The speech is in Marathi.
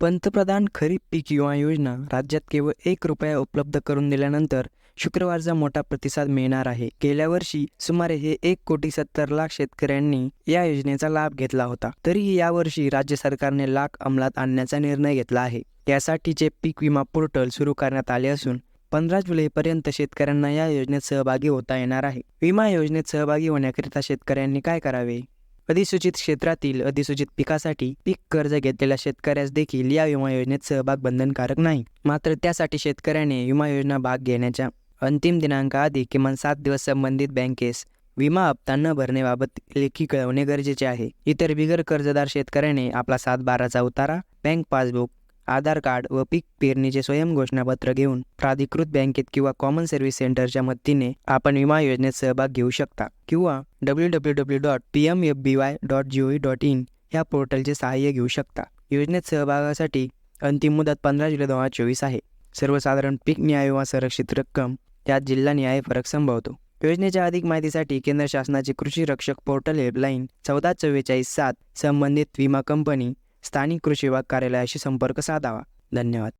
पंतप्रधान खरीप पीक विमा योजना राज्यात केवळ एक रुपया उपलब्ध करून दिल्यानंतर शुक्रवारचा मोठा प्रतिसाद मिळणार आहे. गेल्या वर्षी सुमारे हे एक कोटी सत्तर लाख शेतकऱ्यांनी या योजनेचा लाभ घेतला होता. तरीही यावर्षी राज्य सरकारने लाख अंमलात आणण्याचा निर्णय घेतला आहे. त्यासाठीचे पीक विमा पोर्टल सुरू करण्यात आले असून पंधरा जुलैपर्यंत शेतकऱ्यांना या योजनेत सहभागी होता येणार आहे. विमा योजनेत सहभागी होण्याकरिता शेतकऱ्यांनी काय करावे? अधिसूचित क्षेत्रातील अधिसूचित पिकासाठी पीक कर्ज घेतलेल्या शेतकऱ्यास देखील या विमा योजनेत सहभाग बंधनकारक नाही. मात्र त्यासाठी शेतकऱ्याने विमा योजना भाग घेण्याच्या अंतिम दिनांकाआधी किमान सात दिवस संबंधित बँकेस विमा हप्ता न भरण्याबाबत लेखी कळवणे गरजेचे आहे. इतर बिगर कर्जदार शेतकऱ्याने आपला सात बाराचा उतारा बँक पासबुक आधार कार्ड व पीक पेरणीचे स्वयं घोषणापत्र घेऊन प्राधिकृत बँकेत किंवा कॉमन सर्व्हिस सेंटरच्या मदतीने आपण विमा योजनेत सहभाग घेऊ शकता किंवा W W W dot P M F B Y dot G O dot in या पोर्टलचे सहाय्य घेऊ शकता. योजनेत सहभागासाठी अंतिम मुदत पंधरा जुलै दोन हजार चोवीस आहे. सर्वसाधारण पीक न्याय विमा संरक्षित रक्कम यात जिल्हा न्याय फरक संभवतो. योजनेच्या अधिक माहितीसाठी केंद्र शासनाचे कृषी रक्षक पोर्टल हेल्पलाईन चौदा चव्वेचाळीस सात संबंधित विमा कंपनी स्थानिक कृषी विभाग कार्यालयाशी संपर्क साधावा. धन्यवाद.